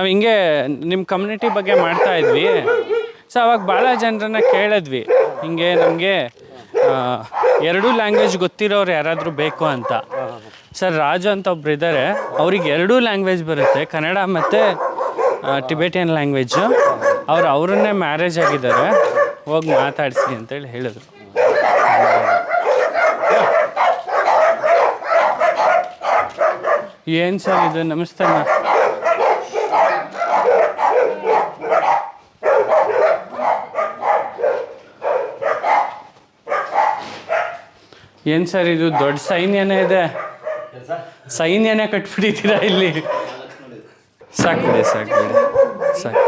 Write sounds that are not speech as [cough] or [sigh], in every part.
ನಾವು ಹಿಂಗೆ ನಿಮ್ಮ ಕಮ್ಯುನಿಟಿ ಬಗ್ಗೆ ಮಾಡ್ತಾ ಇದ್ವಿ. ಸೊ ಅವಾಗ ಭಾಳ ಜನರನ್ನ ಕೇಳಿದ್ವಿ. ಹಿಂಗೆ ನಮಗೆ ಎರಡೂ ಲ್ಯಾಂಗ್ವೇಜ್ ಗೊತ್ತಿರೋರು ಯಾರಾದರೂ ಬೇಕು ಅಂತ. ಸರ್ ರಾಜು ಅಂತ ಒಬ್ರು ಇದ್ದಾರೆ ಅವ್ರಿಗೆ ಎರಡೂ ಲ್ಯಾಂಗ್ವೇಜ್ ಬರುತ್ತೆ. ಕನ್ನಡ ಮತ್ತು ಟಿಬೆಟಿಯನ್ ಲ್ಯಾಂಗ್ವೇಜು ಅವ್ರು ಅವರನ್ನೇ ಮ್ಯಾರೇಜ್ ಆಗಿದ್ದಾರೆ. ಹೋಗಿ ಮಾತಾಡಿಸಿ ಅಂತೇಳಿ ಹೇಳಿದ್ರು. ಏನು ಸರ್ ಇದು? ನಮಸ್ತೆ ಏನು ಸರ್ ಇದು ದೊಡ್ಡ ಸೈನ್ಯನೇ ಇದೆ? ಸೈನ್ಯನೇ ಕಟ್ಬಿಟ್ಟಿದ್ದೀರಾ ಇಲ್ಲಿ? ಸಾಕು ಬಿಡಿ ಸಾಕು ಬಿಡಿ, ಸಾಕು.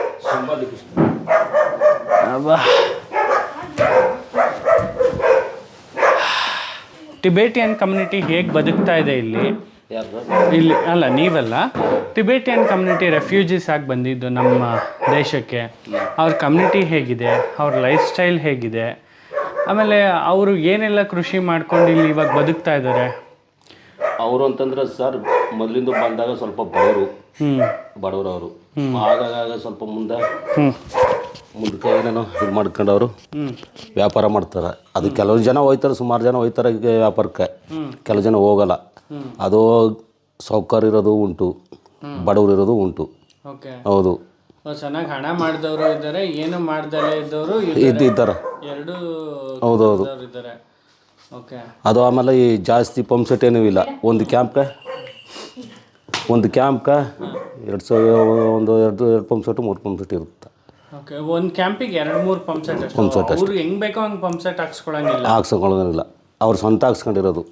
ಟಿಬೇಟಿಯನ್ ಕಮ್ಯುನಿಟಿ ಹೇಗೆ ಬದುಕ್ತಾ ಇದೆ ಇಲ್ಲಿ? ಇಲ್ಲಿ ಅಲ್ಲ, ನೀವಲ್ಲ. ಟಿಬೇಟಿಯನ್ ಕಮ್ಯುನಿಟಿ ರೆಫ್ಯೂಜೀಸ್ ಆಗಿ ಬಂದಿದ್ದು ನಮ್ಮ ದೇಶಕ್ಕೆ. ಅವ್ರ ಕಮ್ಯುನಿಟಿ ಹೇಗಿದೆ? ಅವ್ರ ಲೈಫ್ ಸ್ಟೈಲ್ ಹೇಗಿದೆ? ಆಮೇಲೆ ಅವರು ಏನೆಲ್ಲ ಕೃಷಿ ಮಾಡ್ಕೊಂಡು ಇಲ್ಲಿ ಇವಾಗ ಬದುಕ್ತಾ ಇದ್ದಾರೆ? ಅವರು ಅಂತಂದ್ರೆ ಸರ್ ಮೊದಲಿಂದ ಬಂದಾಗ ಸ್ವಲ್ಪ ಬಡವರು. ಬಡವರು ಅವರು ಆಗಾಗ ಸ್ವಲ್ಪ ಮುಂದೆ ಮುಂದಕ್ಕೆ ಏನೇನೋ ಇದು ಮಾಡ್ಕೊಂಡವರು ವ್ಯಾಪಾರ ಮಾಡ್ತಾರೆ. ಅದು ಕೆಲವು ಜನ ಹೋಯ್ತಾರೆ ಸುಮಾರು ಜನ ಹೋಯ್ತಾರೆ ವ್ಯಾಪಾರಕ್ಕೆ. ಕೆಲವು ಜನ ಹೋಗಲ್ಲ. ಅದು ಸೌಕರ್ಯ ಇರೋದು ಉಂಟು. ಬಡವರು ಇರೋದು ಉಂಟು. ಹೌದು. ಚೆನ್ನಾಗಿ ಹಣ ಮಾಡಿದವರು ಇದ್ದಾರೆ ಏನು ಮಾಡ್ದಲೇ ಇದ್ದವರು ಇದ್ದು ಇದ್ದಾರೆ ಎರಡು ಹೌದು ಇದ್ದಾರೆ ಓಕೆ ಅದು ಆಮೇಲೆ ಈ ಜಾಸ್ತಿ ಪಂಪ್ ಸೆಟ್ ಏನೂ ಇಲ್ಲ. ಒಂದು ಕ್ಯಾಂಪ್ಗೆ ಒಂದು ಕ್ಯಾಂಪ್ಗೆ ಎರಡು ಸಾವಿರ ಒಂದು ಎರಡು ಎರಡು ಪಂಪ್ ಸೆಟ್ ಮೂರು ಪಂಪ್ ಸೆಟ್ ಇರುತ್ತೆ. ಓಕೆ ಒಂದು ಕ್ಯಾಂಪಿಗೆ ಎರಡು ಮೂರು ಪಂಪ್ ಸೆಟ್ ಅಷ್ಟು. ಅವ್ರು ಹೆಂಗ್ ಬೇಕೋ ಹಂಗೆ ಪಂಪ್ ಸೆಟ್ ಹಾಕ್ಸ್ಕೊಳಂಗಿಲ್ಲ. ಹಾಕ್ಸ್ಕೊಳ್ಳೋದಿಲ್ಲ ಅವ್ರು ಸ್ವಂತ ಹಾಕ್ಸ್ಕೊಂಡಿರೋದು.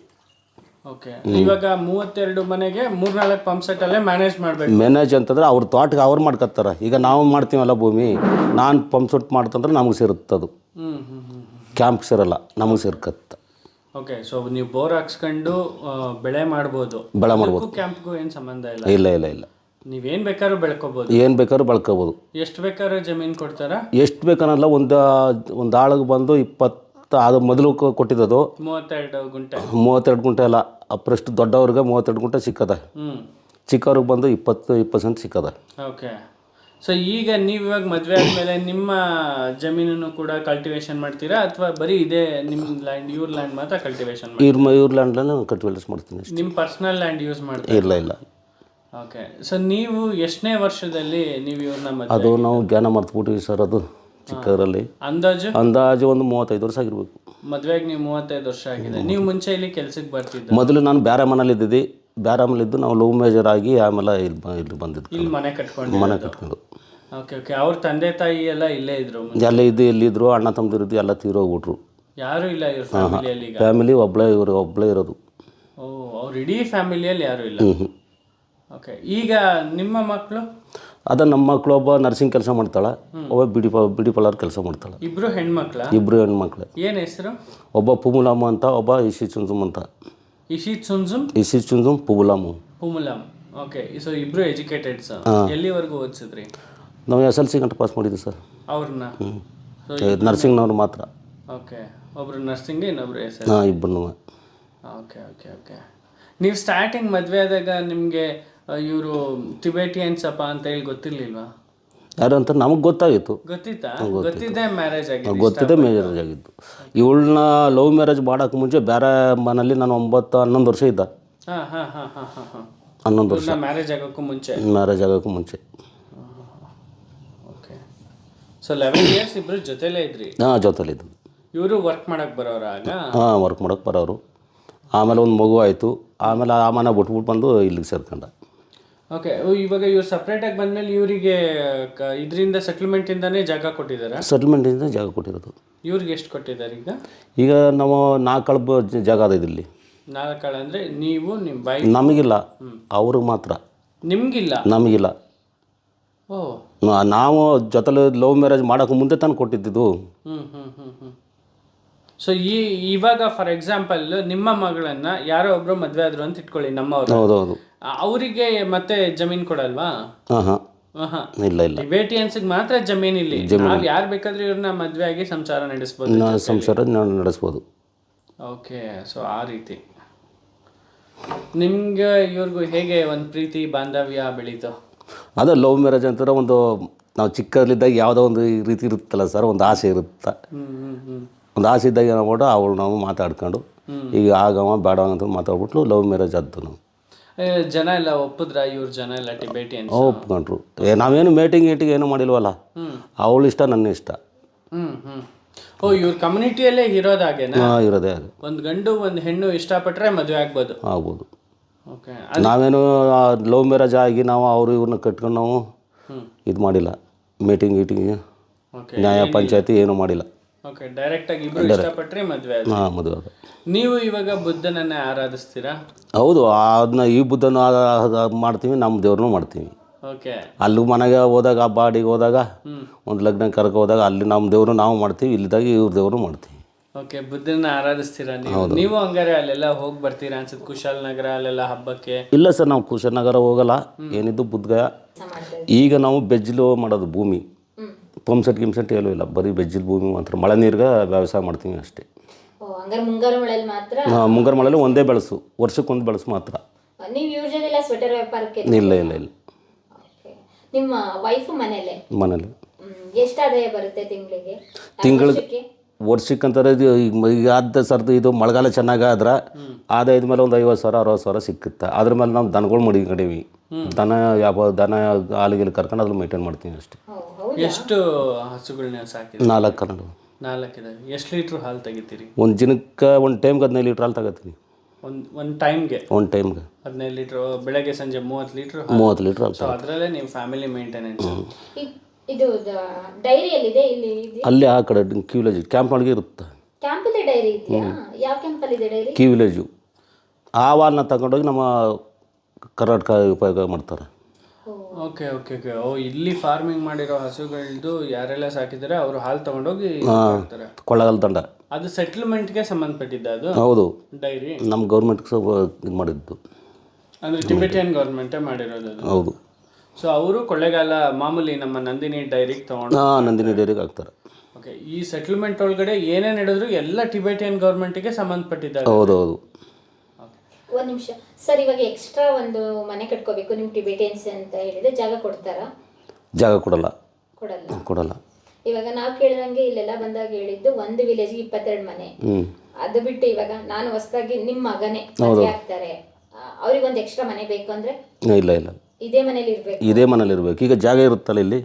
ಇವಾಗ ಮೂವತ್ತೆರಡು ಮನೆಗೆ ಮೂರ್ನಾಲ್ಕು ಪಂಪ್ ಸೆಟ್ ಅಲ್ಲೇ ಮ್ಯಾನೇಜ್ ಮಾಡ್ಬೇಕು. ಮ್ಯಾನೇಜ್ ಅಂತಂದ್ರೆ ಅವ್ರ ತೋಟಕ್ಕೆ ಅವ್ರು ಮಾಡ್ಕತ್ತಾರ. ಈಗ ನಾವು ಮಾಡ್ತೀವಲ್ಲ ಭೂಮಿ ನಾನು ಪಂಪ್ ಸೆಟ್ ಮಾಡ್ತಂದ್ರೆ ನಮಗೆ ಸೇರುತ್ತದು. ಕ್ಯಾಂಪ್ ಸೇರಲ್ಲ ನಮಗೆ ಸೇರ್ಕತ್ತೆ. ಓಕೆ ಸೊ ನೀವು ಬೋರ್ ಹಾಕ್ಸ್ಕೊಂಡು ಬೆಳೆ ಮಾಡ್ಬೋದು. ಬೆಳೆ ಮಾಡ್ಬೋದು. ಕ್ಯಾಂಪ್ಗೂ ಏನು ಸಂಬಂಧ ಇಲ್ಲ? ಇಲ್ಲ ಇಲ್ಲ ಇಲ್ಲ. ನೀವೇನ್ ಬೇಕಾದ್ರೂ ಬೆಳ್ಕೋಬೋದು. ಏನು ಬೇಕಾದ್ರೂ ಬೆಳ್ಕೋಬೋದು. ಎಷ್ಟು ಬೇಕಾದ್ರೂ ಜಮೀನ್ ಕೊಡ್ತಾರಾ? ಎಷ್ಟು ಬೇಕನ್ನಲ್ಲ ಒಂದು ಒಂದು ಆಳಿಗೆ ಬಂದು ಇಪ್ಪತ್ತು ಅದು ಮೊದಲು ಕೊ- ಕೊಟ್ಟಿದ್ದದು. ಮೂವತ್ತೆರಡು ಗುಂಟೆ. ಮೂವತ್ತೆರಡು ಗುಂಟೆ ಅಲ್ಲ ಅಪ್ರಷ್ಟು ದೊಡ್ಡವ್ರಿಗೆ ಮೂವತ್ತೆರಡು ಗುಂಟೆ ಸಿಕ್ಕದ. ಚಿಕ್ಕವ್ರಿಗೆ ಬಂದು ಇಪ್ಪತ್ತು ಇಪ್ಪತ್ತು ಸೆಂಟ್ ಸಿಕ್ಕದ. ಓಕೆ. ಸೊ ಈಗ ನೀವು ಇವಾಗ ಮದುವೆ ಆದಮೇಲೆ ನಿಮ್ಮ ಜಮೀನನ್ನು ಕೂಡ ಕಲ್ಟಿವೇಶನ್ ಮಾಡ್ತೀರಾ? ಅಥವಾ ಬರೀ ಇದೇ ನಿಮ್ಮ ಲ್ಯಾಂಡ್ ಇವ್ರ ಲ್ಯಾಂಡ್ ಮಾತ್ರ ಕಲ್ಟಿವೇಶನ್ ಇವ್ರ ಇವ್ರ ಲ್ಯಾಂಡ್ಲಲ್ಲಿ ಕಲ್ಟಿವೇಟರ್ಸ್ ಮಾಡ್ತೀನಿ ಅಷ್ಟೇ. ನಿಮ್ಮ ಪರ್ಸನಲ್ ಲ್ಯಾಂಡ್ ಯೂಸ್ ಮಾಡ್ತೀರಾ? ಇಲ್ಲ ಇಲ್ಲ. ಓಕೆ ಸೊ ನೀವು ಎಷ್ಟನೇ ವರ್ಷದಲ್ಲಿ ನೀವು ಇವ್ರನ್ನ ಮದುವೆ ಅದು ನಾವು ಜ್ಞಾನ ಮರ್ತ್ಬಿಟ್ಟಿವಿ ಸರ್ ಅದು. ಚಿಕ್ಕದರಲ್ಲಿ ಅಂದಾಜು? ಅಂದಾಜು ಒಂದು ಮೂವತ್ತೈದು ವರ್ಷ ಆಗಿರ್ಬೇಕು. ಮದುವೆಗೆ ನೀವು ಮೂವತ್ತೈದು ವರ್ಷ ಆಗಿದೆ. ನೀವು ಮುಂಚೆ ಇಲ್ಲಿ ಕೆಲ್ಸಕ್ಕೆ ಬರ್ತಿದ್ದೆ ಮೊದಲು ನಾನು ಬೇರೆ ಮನೇಲಿ ಇದ್ದಿದ್ದೆ. ಬೇರೆ ಮನೇಲಿದ್ದು ನಾವು ಲವ್ ಮೇಜರ್ ಆಗಿ ಆಮೇಲೆ ಇಲ್ಲಿ ಬ- ಇಲ್ಲಿ ಬಂದಿದ್ದು ಇಲ್ಲಿ ಮನೆ ಕಟ್ಕೊಂಡು ಮನೆ ಕಟ್ಕೊಂಡು. Okay okay. ಅವ್ರ ತಂದೆ ತಾಯಿ ಎಲ್ಲ ಇಲ್ಲೇ ಇದ್ರು ಮುಂಚೆ. ಎಲ್ಲ ಇದ್ದು ಎಲ್ಲಿದ್ರು ಅಣ್ಣ ತಮ್ಮದಿರಿದ್ದು ಎಲ್ಲ ತೀರೋಗ್ಬಿಟ್ರು ಯಾರು ಇಲ್ಲ ಇವ್ರ ಫ್ಯಾಮಿಲಿಯಲ್ಲಿ ಈಗ? ಫ್ಯಾಮಿಲಿ ಒಬ್ಬಳೇ ಇವರು ಒಬ್ಬಳೇ ಇರೋದು. ಓ ಅವ್ರ ಇಡೀ ಫ್ಯಾಮಿಲಿಯಲ್ಲಿ ಯಾರು ಇಲ್ಲ? ಓಕೆ. ಈಗ ನಿಮ್ಮ ಮಕ್ಕಳು ಅದ ನಮ್ಮ ಮಕ್ಕಳು ಒಬ್ಬ ನರ್ಸಿಂಗ್ ಕೆಲಸ ಮಾಡ್ತಾಳೆ ಒಬ್ಬ ಬಿಡಿ ಪ ಬಿಡಿ ಪಾರ್ಲರ್ ಕೆಲಸ ಮಾಡ್ತಾಳೆ. ಇಬ್ರು ಹೆಣ್ಮಕ್ಳ? ಇಬ್ಬರು ಹೆಣ್ಮಕ್ಳು. ಏನು ಹೆಸರು? ಒಬ್ಬ ಪುಮುಲಾಮ ಅಂತ ಒಬ್ಬ ಇಶಿ ಚುಂಜುಮ್ ಅಂತ. ಇಶಿ ಚುಂಜುಮ್? ಇಶಿ ಚುಂಜುಮ್ ಪುಬುಲಾಮು ಪುಮುಲಾಮ್. ಓಕೆ ಸೊ ಇಬ್ರು ಎಜುಕೇಟೆಡ್ಸ್ ಎಲ್ಲಿವರೆಗೂ ಓದಿಸಿದ್ರಿ? ನಾವು ಎಸ್ ಎಲ್ ಸಿ ಗಂಟೆ ಪಾಸ್ ಮಾಡಿದ್ವಿ ಸರ್ ಅವ್ರನ್ನ? ನರ್ಸಿಂಗ್ ನರ್ಸಿಂಗ್ನವ್ರು ಮಾತ್ರ. ಓಕೆ ಒಬ್ರು ನರ್ಸಿಂಗ್ ಇನ್ನೊಬ್ರು ಎಸ್ ಹಾಂ ಇಬ್ಬರು ಓಕೆ ಓಕೆ ಓಕೆ ನೀವು ಸ್ಟಾರ್ಟಿಂಗ್ ಮದುವೆ ಆದಾಗ ನಿಮಗೆ ಇವರು ಟಿಬೆಟಿಯನ್ಸ್ ಅಪ್ಪ ಅಂತ ಹೇಳಿ ಗೊತ್ತಿರ್ಲಿಲ್ವಾ? ಯಾರು ಅಂತ ನಮಗೆ ಗೊತ್ತಾಗಿತ್ತು. ಗೊತ್ತಿತ್ತಾ? ಗೊತ್ತಿದ್ದೇ ಮ್ಯಾರೇಜ್ ಆಗಿದೆ ಗೊತ್ತಿದೆ ಮ್ಯಾರೇಜ್ ಆಗಿತ್ತು. ಇವಳನ್ನ ಲವ್ ಮ್ಯಾರೇಜ್ ಮಾಡೋಕೆ ಮುಂಚೆ ಬೇರೆ ಮನೇಲಿ ನಾನು ಒಂಬತ್ತು ಹನ್ನೊಂದು ವರ್ಷ ಇದ್ದ. ಹನ್ನೊಂದು ವರ್ಷ. ಮ್ಯಾರೇಜ್ ಆಗೋಕ್ಕೂ ಮುಂಚೆ? ಮ್ಯಾರೇಜ್ ಆಗೋಕ್ಕೂ ಮುಂಚೆ. ಓಕೆ. ಸೊ ಲೆವೆನ್ ಇಯರ್ಸ್ ಇಬ್ರು ಜೊತೆಲೇ ಇದ್ರಿ? ಹಾಂ ಜೊತೆಲಿದ್ದು ಇವರು ವರ್ಕ್ ಮಾಡಕ್ಕೆ ಬರೋರು ಆಗ? ಹಾಂ ವರ್ಕ್ ಮಾಡೋಕೆ ಬರೋರು ಆಮೇಲೆ ಒಂದು ಮಗು ಆಯಿತು. ಆಮೇಲೆ ಆ ಮನೆ ಬಿಟ್ಬಿಟ್ಟು ಬಂದು ಇಲ್ಲಿಗೆ ಸೇರ್ಕೊಂಡ. ಓಕೆ ಇವಾಗ ಇವ್ರು ಸಪ್ರೇಟ್ ಆಗಿ ಬಂದ್ಮೇಲೆ ಇವರಿಗೆ ಇದರಿಂದ ಸೆಟಲ್ಮೆಂಟ್ ಇಂದಾನೇ ಜಾಗ ಕೊಟ್ಟಿದ್ದಾರೆ ಸೆಟ್ಲ್ಮೆಂಟ್ ಇಂದ ಜಾಗ ಕೊಟ್ಟಿರೋದು. ಇವ್ರಿಗೆ ಎಷ್ಟು ಕೊಟ್ಟಿದ್ದಾರೆ ಈಗ? ಈಗ ನಾವು ನಾಲ್ಕು ಕಳಬ ಜಾಗ ಅದ ಇಲ್ಲಿ ನಾಲ್ಕಾಳ ಅಂದ್ರೆ ನೀವು ನಿಮ್ಮ ಬಾಯಿ ನಮಗಿಲ್ಲ. ಅವ್ರಿಗೆ ಮಾತ್ರ. ನಿಮಗಿಲ್ಲ? ನಮಗಿಲ್ಲ. ಓ. ನಾವು ಜೊತೆಲಿ ಲವ್ ಮ್ಯಾರೇಜ್ ಮಾಡೋಕೆ ಮುಂದೆ ತಾನು ಕೊಟ್ಟಿದ್ದು. ಹ್ಞೂ ಹ್ಞೂ ಹ್ಞೂ ಹ್ಮ್. ಸೊ ಈ ಇವಾಗ ಫಾರ್ ಎಕ್ಸಾಂಪಲ್ ನಿಮ್ಮ ಮಗಳನ್ನ ಯಾರೋ ಒಬ್ರು ಮದ್ವೆ ಆದ್ರು ಅಂತ ಇಟ್ಕೊಳ್ಳಿ ನಮ್ಮವ್ರು. ಹೌದೌದು ಅವರಿಗೆ ಮತ್ತೆ ಜಮೀನ್ ಕೊಡಲ್ವಾ? ಹಾಂ ಹಾಂ ಆಹಾ. ಇಲ್ಲ ಇಲ್ಲ. ಟಿಬೇಟಿಯನ್ಸ್ಗೆ ಮಾತ್ರ ಜಮೀನ್ ಇಲ್ಲಿ. ನಾವ್ ಯಾರು ಬೇಕಾದ್ರೂ ಇವ್ರನ್ನ ಮದ್ವೆ ಆಗಿ ಸಂಸಾರ ನಡೆಸ್ಬೋದು ಸಂಸಾರ ನಾನು ನಡೆಸ್ಬೋದು. ಓಕೆ ಸೊ ಆ ರೀತಿ. ನಿಮ್ಗೆ ಇವ್ರಿಗೂ ಹೇಗೆ ಒಂದು ಪ್ರೀತಿ ಬಾಂಧವ್ಯ ಬೆಳೀತು? ಅದು ಲವ್ ಮ್ಯಾರೇಜ್ ಅಂತಾರೆ ಒಂದು ನಾವು ಚಿಕ್ಕದಲ್ಲಿದ್ದಾಗ ಯಾವುದೋ ಒಂದು ಈ ರೀತಿ ಇರುತ್ತಲ್ಲ ಸರ್ ಒಂದು ಆಸೆ ಇರುತ್ತೆ? ಹ್ಞೂ ಹ್ಞೂ ಒಂದು ಆಸೆ ಇದ್ದಾಗ ಏನು ಮಾಡ್ಬಿಟ್ಟು ಅವಳು ನಾವು ಮಾತಾಡ್ಕೊಂಡು ಈಗ ಆಗವ ಬೇಡ ಅಂತ ಮಾತಾಡ್ಬಿಟ್ಲು ಲವ್ ಮ್ಯಾರೇಜ್ ಆದ್ದು ನಾವು. ಜನ ಎಲ್ಲ ಒಪ್ಪಿದ್ರ? ಇವ್ರ ಜನ ಎಲ್ಲ ಟಿಬೇಟಿಯನ್ಸ್? ಒಪ್ಕೊಂಡ್ರು. ಏ ನಾವೇನು ಮೀಟಿಂಗ್ ಗೀಟಿಂಗ್ ಏನು ಮಾಡಿಲ್ವಲ್ಲ? ಅವಳು ಇಷ್ಟ ನನ್ನ ಇಷ್ಟ. ಓ ಇವ್ರ ಕಮ್ಯುನಿಟಿಯಲ್ಲೇ ಇರೋದಾಗೇನಾ ಇರೋದೇ ಅದು ಒಂದು ಗಂಡು ಒಂದು ಹೆಣ್ಣು ಇಷ್ಟಪಟ್ಟರೆ ಮದುವೆ ಆಗ್ಬೋದು. ಆಗ್ಬೋದು. ಓಕೆ ನಾವೇನು ಲವ್ ಮ್ಯಾರೇಜ್ ಆಗಿ ನಾವು ಅವರು ಇವ್ರನ್ನ ಕಟ್ಕೊಂಡು ನಾವು ಇದು ಮಾಡಿಲ್ಲ. ಮೀಟಿಂಗ್ ಗೀಟಿಂಗ್ ನ್ಯಾಯ ಪಂಚಾಯತಿ ಏನು ಮಾಡಿಲ್ಲ. ಓಕೆ ಡೈರೆಕ್ಟ್ ಆಗಿ ಇಬ್ರು ಇಷ್ಟಪಟ್ರೆ ಮದುವೆ ಹಾಂ ಮದುವೆ ಆದ. ನೀವು ಇವಾಗ ಬುದ್ಧನನ್ನೇ ಆರಾಧಿಸ್ತೀರಾ? ಹೌದು ಅದನ್ನ ಈ ಬುದ್ಧನ ಮಾಡ್ತೀವಿ ನಮ್ಮ ದೇವ್ರನ್ನೂ ಮಾಡ್ತೀವಿ. ಓಕೆ ಅಲ್ಲಿ ಮನೆಗೆ ಹೋದಾಗ ಹಬ್ಬ ಅಡಿಗೆ ಹೋದಾಗ ಒಂದು ಲಗ್ನ ಕರ್ಕ ಹೋದಾಗ ಅಲ್ಲಿ ನಮ್ಮ ದೇವರು ನಾವು ಮಾಡ್ತೀವಿ ಇಲ್ಲಿದಾಗ ಇವ್ರ ದೇವರು ಮಾಡ್ತೀವಿ. ಓಕೆ ಬುದ್ಧನ ಆರಾಧಿಸ್ತೀರಾ ನೀವು? ನೀವು ಹಂಗಾರೆ ಅಲ್ಲೆಲ್ಲ ಹೋಗಿ ಬರ್ತೀರಾ ಅನ್ಸುತ್ತೆ ಕುಶಾಲನಗರ ಅಲ್ಲೆಲ್ಲ ಹಬ್ಬಕ್ಕೆ? ಇಲ್ಲ ಸರ್ ನಾವು ಕುಶನಗರ ಹೋಗಲ್ಲ. ಏನಿದ್ದು ಬುದ್ಧಗಯ? ಈಗ ನಾವು ಬೆಜ್ಲು ಮಾಡೋದು ಭೂಮಿ. ಪಂಪ್ ಸೆಟ್ ಗಿಮ್ ಸೆಟ್ ಎಲ್ಲೂ ಇಲ್ಲ. ಬರೀ ಬೆಜ್ಜಿಲ್ ಭೂಮಿ ಮಾತ್ರ. ಮಳೆ ನೀರಿಗೆ ವ್ಯವಸಾಯ ಮಾಡ್ತೀವಿ ಅಷ್ಟೇ. ಮುಂಗಾರು ಮಳೆಯಲ್ಲಿ ಮಾತ್ರ? ಆ, ಮುಂಗಾರು ಮಳೆಯಲ್ಲಿ ಒಂದೇ ಬೆಳೆಸು. ವರ್ಷಕ್ಕೊಂದು ಬೆಳೆಸು ಮಾತ್ರ. ನೀವು ಯೂಶಲಿ ಎಲ್ಲ ಸ್ವೆಟರ್ ವ್ಯಾಪಾರಕ್ಕೆ? ಇಲ್ಲ ಇಲ್ಲ ಇಲ್ಲ. ನಿಮ್ಮ ವೈಫು ಮನೇಲೆ ಮನೇಲಿ ಎಷ್ಟು ಆದಾಯ ಬರುತ್ತೆ ತಿಂಗಳಿಗೆ? ತಿಂಗಳಿಗೆ ವರ್ಷಕ್ಕಂತಾರೆ ಇದು ಈಗ ಆದ ಸರ್ದು ಇದು ಮಳೆಗಾಲ ಚೆನ್ನಾಗಾದ್ರೆ ಆದಾಯದ ಮೇಲೆ ಒಂದು ಐವತ್ತು ಸಾವಿರ ಅರವತ್ತು ಸಾವಿರ ಸಿಕ್ಕುತ್ತೆ. ಅದ್ರ ಮೇಲೆ ನಾವು ದನಗಳು ಮಡಿಕೊಂಡಿವಿ ದನ ಯಾವ ದನ ಹಾಲಿಗೆಲ್ಲ ಕರ್ಕೊಂಡು ಅದ್ರ ಮೇಂಟೈನ್ ಮಾಡ್ತೀವಿ ಅಷ್ಟೇ. ಎಷ್ಟು ಹಸುಗಳನ್ನ ಸಾಕಿದ್ರಿ ನಾಲ್ಕು ಕನ್ನಡ ನಾಲ್ಕಿದೆ. ಎಷ್ಟು ಲೀಟ್ರ್ ಹಾಲು ತೆಗಿತೀರಿ? ಒಂದು ದಿನಕ್ಕೆ ಒಂದು ಟೈಮ್ಗೆ ಹದಿನೈದು ಲೀಟ್ರ್ ಹಾಲು ತಗೋತೀನಿ. ಒಂದು ಒಂದು ಟೈಮ್ಗೆ? ಒಂದು ಟೈಮ್ಗೆ. ಹದಿನೈದು ಲೀಟ್ರ್ ಬೆಳಗ್ಗೆ ಸಂಜೆ ಮೂವತ್ತು ಲೀಟ್ರ್ ಮೂವತ್ತು ಲೀಟ್ರ್ ಹಾಲು ಸೊ ಅದರಲ್ಲೇ ನಿಮ್ಮ ಫ್ಯಾಮಿಲಿ ಮೇಂಟೆನೆನ್ಸ್ ಇದು ಡೈರಿಯಲ್ಲಿದೆ ಇಲ್ಲಿ ಅಲ್ಲಿ ಆ ಕಡೆ ಕ್ಯೂ ವಿಲೇಜ್ ಕ್ಯಾಂಪ್ ಒಳಗೆ ಇರುತ್ತೆ. ಕ್ಯಾಂಪಲ್ಲಿ ಡೈರಿ ಇದೆಯಾ? ಯಾವ ಕ್ಯಾಂಪಲ್ಲಿ ಇದೆ ಡೈರಿ? Q village. ಆ ಹಾಲನ್ನ ತಗೊಂಡೋಗಿ ನಮ್ಮ ಕರ್ನಾಟಕ ಉಪಯೋಗ ಮಾಡ್ತಾರೆ. Okay okay okay. ಓ ಇಲ್ಲಿ ಫಾರ್ಮಿಂಗ್ ಮಾಡಿರೋ ಹಸುಗಳದ್ದು ಯಾರೆಲ್ಲ ಸಾಕಿದ್ದಾರೆ ಅವರು ಹಾಲು ತಗೊಂಡೋಗಿ ಕೊಳ್ಳಗಾಲ ಕೊಳ್ಳಗಲ್ ದಂಡ ಅದು ಸೆಟ್ಲ್ಮೆಂಟ್ಗೆ ಸಂಬಂಧಪಟ್ಟಿದ್ದ ಅದು? ಹೌದು. ಡೈರಿ ನಮ್ಮ ಗೌರ್ಮೆಂಟ್ಗೆ ಇದು ಮಾಡಿದ್ದು. ಅಂದ್ರೆ ಟಿಬೆಟಿಯನ್ ಗೌರ್ಮೆಂಟೇ ಮಾಡಿರೋದು ಅದು? ಹೌದು. ಸೊ ಅವರು ಕೊಳ್ಳೆಗಾಲ ಮಾಮೂಲಿ ನಮ್ಮ ನಂದಿನಿ ಡೈರಿಗೆ ತಗೊಂಡು ಹಾಂ ನಂದಿನಿ ಡೈರಿಗೆ ಹಾಕ್ತಾರೆ. ಓಕೆ ಈ ಸೆಟ್ಲ್ಮೆಂಟ್ ಒಳಗಡೆ ಏನೇ ನಡೆದ್ರು ಎಲ್ಲ ಟಿಬೆಟಿಯನ್ ಗೌರ್ಮೆಂಟ್ಗೆ ಸಂಬಂಧಪಟ್ಟಿದ್ದಾರೆ ಹೌದು ಹೌದು. ಒಂದು ನಿಮಿಷ. ಸರ್ ಇವಾಗ ಎಕ್ಸ್ಟ್ರಾ ಒಂದು ಮನೆ ಕಟ್ಕೋಬೇಕು ನಿಮ್ಮ ಟಿಬೆಟಿಯನ್ಸ್ ಅಂತ ಹೇಳಿದ್ರೆ ಜಾಗ ಕೊಡ್ತಾರಾ? ಜಾಗ ಕೊಡಲ್ಲ. ಕೊಡಲ್ಲ. ಕೊಡಲ್ಲ. ಇವಾಗ ನಾವು ಕೇಳಿದಂಗೆ ಇಲ್ಲೆಲ್ಲ ಬಂದಾಗ ಹೇಳಿದ್ದು ಒಂದು ವಿಲೇಜ್ ಇಪ್ಪತ್ತೆರಡು ಮನೆ. ಹ್ಞೂ ಅದು ಬಿಟ್ಟು ಇವಾಗ ನಾನು ಹೊಸದಾಗಿ ನಿಮ್ಮ ಮಗನೇ ಮದುವೆ ಆಗ್ತಾರೆ. ಅವ್ರಿಗೆ ಒಂದು ಎಕ್ಸ್ಟ್ರಾ ಮನೆ ಬೇಕು ಅಂದ್ರೆ ಇಲ್ಲ ಇಲ್ಲ. ಇದೇ ಮನೇಲಿ ಇರ್ಬೇಕು. ಇದೇ ಮನೇಲಿ ಇರಬೇಕು. ಈಗ ಜಾಗ ಇರುತ್ತಲ್ಲ ಇಲ್ಲಿ?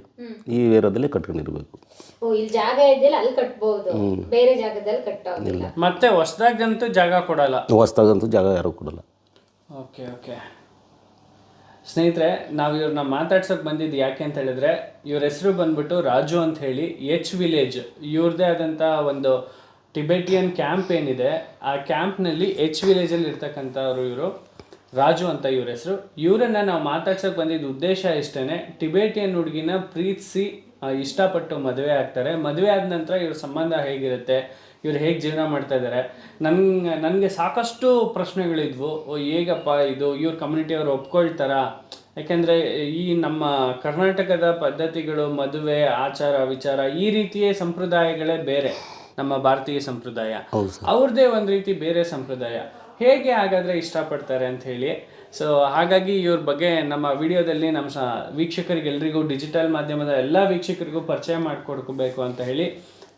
ಈ ಏರಿಯಾದಲ್ಲಿ ಕಟ್ಕೊಂಡಿರ್ಬೇಕು. ಓ ಇಲ್ಲಿ ಜಾಗ ಇದೆಯಲ್ಲ ಅಲ್ಲಿ ಕಟ್ಬಹುದು ಬೇರೆ ಜಾಗದಲ್ಲಿ ಕಟ್ಟೋದಿಲ್ಲ. ಮತ್ತೆ ಹೊಸದಾಗಂತೂ ಜಾಗ ಕೊಡಲ್ಲ? ಹೊಸ್ದಾಗಂತೂ ಜಾಗ ಯಾರು ಕೊಡಲ್ಲ. Okay okay. ಸ್ನೇಹಿತರೆ ನಾವು ಇವ್ರನ್ನ ಮಾತಾಡ್ಸೋಕೆ ಬಂದಿದ್ದು ಯಾಕೆ ಅಂತ ಹೇಳಿದ್ರೆ ಇವ್ರ ಹೆಸರು ಬಂದ್ಬಿಟ್ಟು ರಾಜು ಅಂತ ಹೇಳಿ ಎಚ್ ವಿಲೇಜ್ ಇವ್ರದೇ ಆದಂಥ ಒಂದು ಟಿಬೆಟಿಯನ್ ಕ್ಯಾಂಪ್ ಏನಿದೆ ಆ ಕ್ಯಾಂಪ್ನಲ್ಲಿ ಎಚ್ ವಿಲೇಜಲ್ಲಿ ಇರ್ತಕ್ಕಂಥವ್ರು ಇವರು. ರಾಜು ಅಂತ ಇವ್ರ ಹೆಸರು. ಇವರನ್ನ ನಾವು ಮಾತಾಡ್ಸೋಕೆ ಬಂದಿದ್ದ ಉದ್ದೇಶ ಇಷ್ಟೇ ಟಿಬೇಟಿಯನ್ ಹುಡುಗಿನ ಪ್ರೀತಿಸಿ ಇಷ್ಟಪಟ್ಟು ಮದುವೆ ಆಗ್ತಾರೆ. ಮದುವೆ ಆದ ನಂತರ ಇವ್ರ ಸಂಬಂಧ ಹೇಗಿರುತ್ತೆ ಇವ್ರು ಹೇಗೆ ಜೀವನ ಮಾಡ್ತಾ ಇದ್ದಾರೆ ನನ್ಗೆ ನನಗೆ ಸಾಕಷ್ಟು ಪ್ರಶ್ನೆಗಳಿದ್ವು ಓ ಹೇಗಪ್ಪ ಇದು ಇವ್ರ ಕಮ್ಯುನಿಟಿಯವ್ರು ಒಪ್ಕೊಳ್ತಾರಾ? ಯಾಕೆಂದರೆ ಈ ನಮ್ಮ ಕರ್ನಾಟಕದ ಪದ್ಧತಿಗಳು ಮದುವೆ ಆಚಾರ ವಿಚಾರ ಈ ರೀತಿಯ ಸಂಪ್ರದಾಯಗಳೇ ಬೇರೆ ನಮ್ಮ ಭಾರತೀಯ ಸಂಪ್ರದಾಯ. ಅವ್ರದ್ದೇ ಒಂದು ರೀತಿ ಬೇರೆ ಸಂಪ್ರದಾಯ. ಹೇಗೆ ಹಾಗಾದರೆ ಇಷ್ಟಪಡ್ತಾರೆ ಅಂತ ಹೇಳಿ. ಸೊ ಹಾಗಾಗಿ ಇವ್ರ ಬಗ್ಗೆ ನಮ್ಮ ವಿಡಿಯೋದಲ್ಲಿ ನಮ್ಮ ಸ ವೀಕ್ಷಕರಿಗೆ ಎಲ್ರಿಗೂ ಡಿಜಿಟಲ್ ಮಾಧ್ಯಮದ ಎಲ್ಲ ವೀಕ್ಷಕರಿಗೂ ಪರಿಚಯ ಮಾಡಿಕೊಡ್ಕೋಬೇಕು ಅಂತ ಹೇಳಿ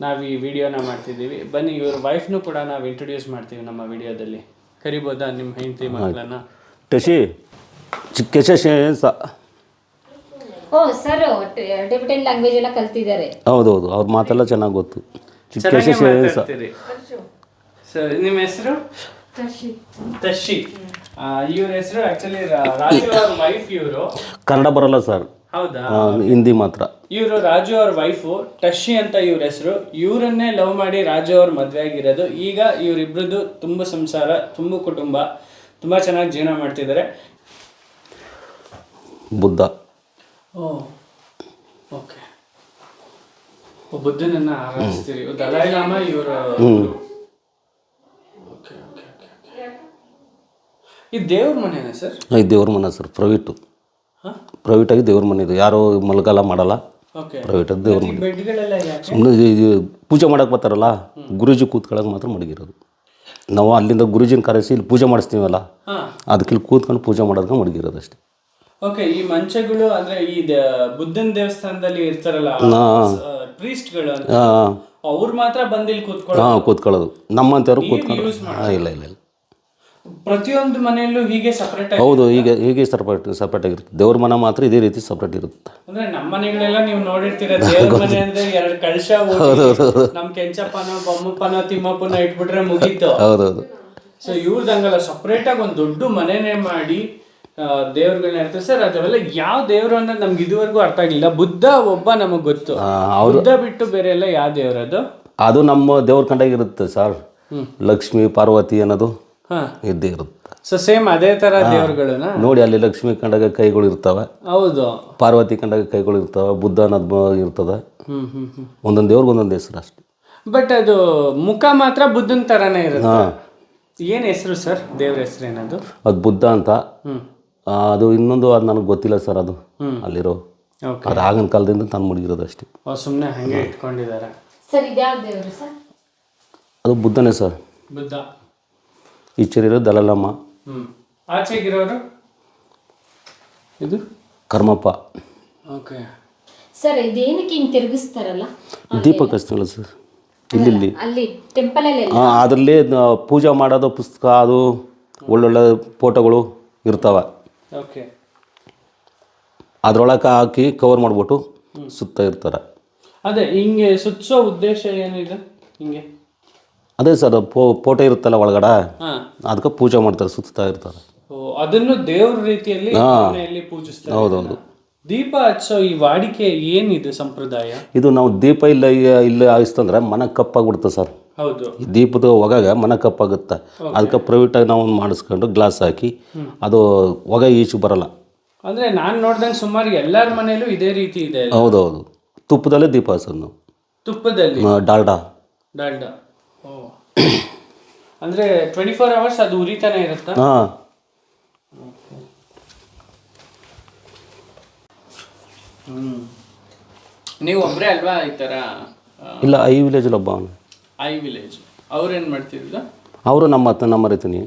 ನಾವು ಈ ವಿಡಿಯೋನ ಮಾಡ್ತಿದ್ದೀವಿ. ಬನ್ನಿ ಇವ್ರ ವೈಫ್ನು ಕೂಡ ನಾವು ಇಂಟ್ರೊಡ್ಯೂಸ್ ಮಾಡ್ತೀವಿ ನಮ್ಮ ವಿಡಿಯೋದಲ್ಲಿ. ಕರಿಬೋದಾ ನಿಮ್ಮ ಹೆಂಡತಿ ಮಕ್ಕಳನ್ನ ಟಶಿ ಚಿಕ್ಕ ಸ ಓ ಸರ್ ಟಿಬೆಟನ್ ಲ್ಯಾಂಗ್ವೇಜ್ ಎಲ್ಲ ಕಲ್ತಿದ್ದಾರೆ. ಹೌದು ಹೌದು ಅವ್ರ ಮಾತೆಲ್ಲ ಚೆನ್ನಾಗಿ ಗೊತ್ತು. ಚಿಕ್ಕ ಸ ನಿಮ್ಮ ಹೆಸರು? ತಶಿ. ಇವ್ರ ಹೆಸರು ಆಕ್ಚುಲಿ ರಾಜು ಅವ್ರ ವೈಫ್ ಇವರು. ಕನ್ನಡ ಬರಲ್ಲ ಸರ್ ಹೌದಾ? ಹಿಂದಿ ಮಾತ್ರ. ಇವರು ರಾಜು ಅವ್ರ ವೈಫು ಟಶಿ ಅಂತ ಇವ್ರ ಹೆಸರು. ಇವರನ್ನೇ ಲವ್ ಮಾಡಿ ರಾಜು ಅವ್ರ ಮದುವೆ ಆಗಿರೋದು. ಈಗ ಇವರಿಬ್ರದ್ದು ತುಂಬ ಸಂಸಾರ ತುಂಬ ಕುಟುಂಬ ತುಂಬಾ ಚೆನ್ನಾಗಿ ಜೀವನ ಮಾಡ್ತಿದ್ದಾರೆ. ಬುದ್ಧ. ಓ ಓಕೆ. ಬುದ್ಧನನ್ನ ಆರಾಧಿಸ್ತೀರಿ. ದಲಾಯಿ ಲಾಮ ಇವರ ದೇವ್ರ ಮನೆನಾ ಸರ್? ಇದು ದೇವ್ರ ಮನೆ ಸರ್ ಪ್ರೈವೇಟು. ಪ್ರೈವೇಟ್ ಪ್ರೈವೇಟಾಗಿ ದೇವ್ರ ಮನೆ ಇದು. ಯಾರು ಮಲ್ಗಾಲ ಮಾಡಲ್ಲ. ಪ್ರೈವೇಟ್ ದೇವ್ರ ಮನೆ. ಸುಮ್ಮನೆ ಪೂಜೆ ಮಾಡಕ್ಕೆ ಬರ್ತಾರಲ್ಲ ಗುರುಜಿ ಕೂತ್ಕೊಳ್ಳೋಕೆ ಮಾತ್ರ ಮಡಗಿರೋದು. ನಾವು ಅಲ್ಲಿಂದ ಗುರುಜಿನ ಕರೆಸಿ ಇಲ್ಲಿ ಪೂಜೆ ಮಾಡಿಸ್ತೀವಲ್ಲ ಅದಕ್ಕೆ ಇಲ್ಲಿ ಕೂತ್ಕೊಂಡು ಪೂಜೆ ಮಾಡೋದಕ್ಕೆ ಮಡಗಿರೋದು ಅಷ್ಟೇ. ಓಕೆ ಈ ಮಂಚಗಳು ಅಂದ್ರೆ ಈ ಬುದ್ಧನ ದೇವಸ್ಥಾನದಲ್ಲಿ ಇರ್ತಾರಲ್ಲ ಪ್ರೀಸ್ಟ್ಗಳು ಅವ್ರು ಮಾತ್ರ ಬಂದು ಇಲ್ಲಿ ಹಾಂ ಕೂತ್ಕೊಳ್ಳೋದು. ಕೂತ್ಕೊಳ್ಳೋದು. ನಮ್ಮಂತವ್ರು ಕೂತ್ಕೊಂಡು ಇಲ್ಲ ಇಲ್ಲ ಇಲ್ಲ. ಪ್ರತಿಯೊಂದು ಮನೆಯಲ್ಲೂ ಹೀಗೆ ಸಪರೇಟ್ ಹೌದು ಈಗ ಹೀಗೆ ಸಪ್ರೇಟ್ ಸಪ್ರೇಟ್ ಆಗಿರುತ್ತೆ. ದೇವ್ರ ಮನೆ ಮಾತ್ರ ಇದೇ ರೀತಿ ಸಪ್ರೇಟ್ ಇರುತ್ತೆ. ಅಂದ್ರೆ ನಮ್ಮ ಮನೆಗಳೆಲ್ಲ ನೀವು ನೋಡಿರ್ತೀರ ದೇವ್ರ ಮನೆ ಅಂದ್ರೆ ಎರಡು ಕಳಶ ನಮ್ ಕೆಂಚಪ್ಪನ ಬೊಮ್ಮಪ್ಪನ ತಿಮ್ಮಪ್ಪನ ಇಟ್ಬಿಟ್ರೆ ಮುಗೀತು. ಹೌದೌದು ಸೊ ಇವ್ರದಂಗಲ್ಲ ಸಪ್ರೇಟ್ ಆಗಿ ಒಂದು ದೊಡ್ಡ ಮನೆನೇ ಮಾಡಿ ದೇವ್ರುಗಳನ್ನ ಇರ್ತಾರೆ ಸರ್ ಅದೆಲ್ಲ ಯಾವ ದೇವ್ರು ಅನ್ನೋದು ನಮ್ಗೆ ಇದುವರೆಗೂ ಅರ್ಥ ಆಗಿಲ್ಲ. ಬುದ್ಧ ಒಬ್ಬ ನಮಗ್ ಗೊತ್ತು. ಬುದ್ಧ ಬಿಟ್ಟು ಬೇರೆ ಎಲ್ಲ ಯಾವ ದೇವ್ರದು ಅದು? ನಮ್ಮ ದೇವ್ರ ಕಂಡಾಗಿರುತ್ತೆ ಸರ್ ಲಕ್ಷ್ಮಿ ಪಾರ್ವತಿ ಅನ್ನೋದು. ಇದ್ದೇ ಇರುತ್ತೆ. ಸೊ ಸೇಮ್ ಅದೇ ತರ ದೇವ್ರುಗಳನ್ನ? ನೋಡಿ ಅಲ್ಲಿ ಲಕ್ಷ್ಮಿ ಕಂಡಾಗ ಕೈಗಳು ಇರ್ತವೆ. ಹೌದು. ಪಾರ್ವತಿ ಕಂಡಾಗ ಕೈಗಳು ಇರ್ತವೆ ಬುದ್ಧ ಅನ್ನೋದು ಇರ್ತದೆ. ಒಂದೊಂದು ದೇವ್ರಿಗೆ ಒಂದೊಂದು ಹೆಸರು ಅಷ್ಟೇ. ಬಟ್ ಅದು ಮುಖ ಮಾತ್ರ ಬುದ್ಧನ ತರಾನೇ ಇರುತ್ತೆ. ಹಾಂ. ಏನ್ ಹೆಸರು ಸರ್ ದೇವ್ರ ಹೆಸರು ಏನದು? ಅದು ಬುದ್ಧ ಅಂತ. ಆ, ಅದು ಇನ್ನೊಂದು ಅದು ನನಗೆ ಗೊತ್ತಿಲ್ಲ ಸರ್ ಅದು. ಅಲ್ಲಿರೋ. ಓಕೆ ಅದು ಆಗಿನ ಕಾಲದಿಂದ ತಂದು ಮುಡಿಗಿರೋದು ಅಷ್ಟೇ. ಸುಮ್ಮನೆ ಹಂಗೆ ಇಟ್ಕೊಂಡಿದ್ದಾರೆ ಸರ್ ಇದ್ಯಾವ ದೇವರು ಸರ್? ಅದು ಬುದ್ಧನೇ ಸರ್. ಬುದ್ಧ. ಈಚೆರಿರೋ ದಲಲಮ್ಮ ಆಚೆಗಿರೋರು? ಇದು ಕರ್ಮಪ್ಪ ಓಕೆ. ಸರ್ ಇದೇನಕ್ಕೆ ಹಿಂಗೆ ತಿರುಗಿಸ್ತಾರಲ್ಲ? ದೀಪ ಕಸ್ತಲ್ಲ ಸರ್? ಇಲ್ಲಿ ಇಲ್ಲಿ ಅಲ್ಲಿ ಟೆಂಪಲ್ ಅಲ್ಲಿ ಹಾಂ ಅದರಲ್ಲಿ ಪೂಜೆ ಮಾಡೋದು ಪುಸ್ತಕ ಅದು ಒಳ್ಳೊಳ್ಳೆ ಫೋಟೋಗಳು ಇರ್ತವೆ. ಓಕೆ. ಅದ್ರೊಳಗೆ ಹಾಕಿ ಕವರ್ ಮಾಡಿಬಿಟ್ಟು ಸುತ್ತ ಇರ್ತಾರೆ. ಅದೇ ಹಿಂಗೆ ಸುತ್ತೋ ಉದ್ದೇಶ ಏನಿದೆ ಹಿಂಗೆ? ಅದೇ ಸರ್ ಪೋಟೆ ಫೋಟೋ ಇರುತ್ತಲ್ಲ ಒಳಗಡೆ? ಅದಕ್ಕೆ ಪೂಜೆ ಮಾಡ್ತಾರೆ ಸುತ್ತಾ ಇರ್ತಾರೆ. ಅದನ್ನು ದೇವ್ರ ರೀತಿಯಲ್ಲಿ ಮನೆಯಲ್ಲಿ ಪೂಜಿಸ್ತಾರೆ. ಹೌದೌದು. ದೀಪ ಹಚ್ಚೋ ಈ ವಾಡಿಕೆ ಏನಿದೆ ಸಂಪ್ರದಾಯ? ಇದು ನಾವು ದೀಪ ಇಲ್ಲ ಇಲ್ಲ ಆಯಿಸ್ತಂದ್ರೆ ಮನ ಕಪ್ಪಾಗ್ಬಿಡುತ್ತೆ ಸರ್. ಹೌದು. ದೀಪದ ಹೊಗಾಗ ಮನ ಕಪ್ಪಾಗುತ್ತೆ ಅದಕ್ಕೆ ಪ್ರೈವೇಟಾಗಿ ನಾವು ಮಾಡಿಸ್ಕೊಂಡು ಗ್ಲಾಸ್ ಹಾಕಿ ಅದು ಹೊಗ ಈಚು ಬರಲ್ಲ. ಅಂದ್ರೆ ನಾನು ನೋಡ್ದಂಗೆ ಸುಮಾರು ಎಲ್ಲರ ಮನೆಯಲ್ಲೂ ಇದೇ ರೀತಿ ಇದೆ ಹೌದೌದು. ತುಪ್ಪದಲ್ಲೇ ದೀಪ ಹಚ್ಚೋದು ನಾವು. ತುಪ್ಪದಲ್ಲಿ? ಡಾಲ್ಡಾ. ಡಾಲ್ಡಾ. [coughs] ಅಂದ್ರೆ ಟ್ವೆಂಟಿ ಫೋರ್ ಅವರ್ಸ್ ಅದು ಉರಿತಾನೆ ಇರುತ್ತಾ? ಹಾಂ. ನೀವು ಒಬ್ಬರೇ ಅಲ್ವಾ ಈ ತರ? ಇಲ್ಲ ಐ ವಿಲೇಜಲ್ಲಿ ಒಬ್ಬ ಅವನು. ಐ ವಿಲೇಜ್. ಅವ್ರೇನ್ ಮಾಡ್ತಿದ್ರು ಅವರು ನಮ್ಮ ಅತ್ತ ನಮ್ಮ ರೈತನಿ.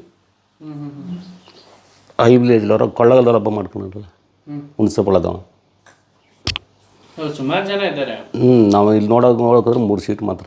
ಐ ವಿಲೇಜಲ್ಲಿ ಅವರು ಕೊಳ್ಳಗಲ್ದಲ್ಲಿ ಹಬ್ಬ ಮಾಡ್ಕೊಂಡ್ರಲ್ಲ ಹ್ಮ್. ಹುಣಸೆ ಬಳದವ ಹೌದು ಸುಮಾರು ಜನ ಇದ್ದಾರೆ. ಹ್ಞೂ ನಾವು ಇಲ್ಲಿ ನೋಡೋಕೆ ನೋಡೋಕೆ ಮೂರು ಸೀಟ್ ಮಾತ್ರ.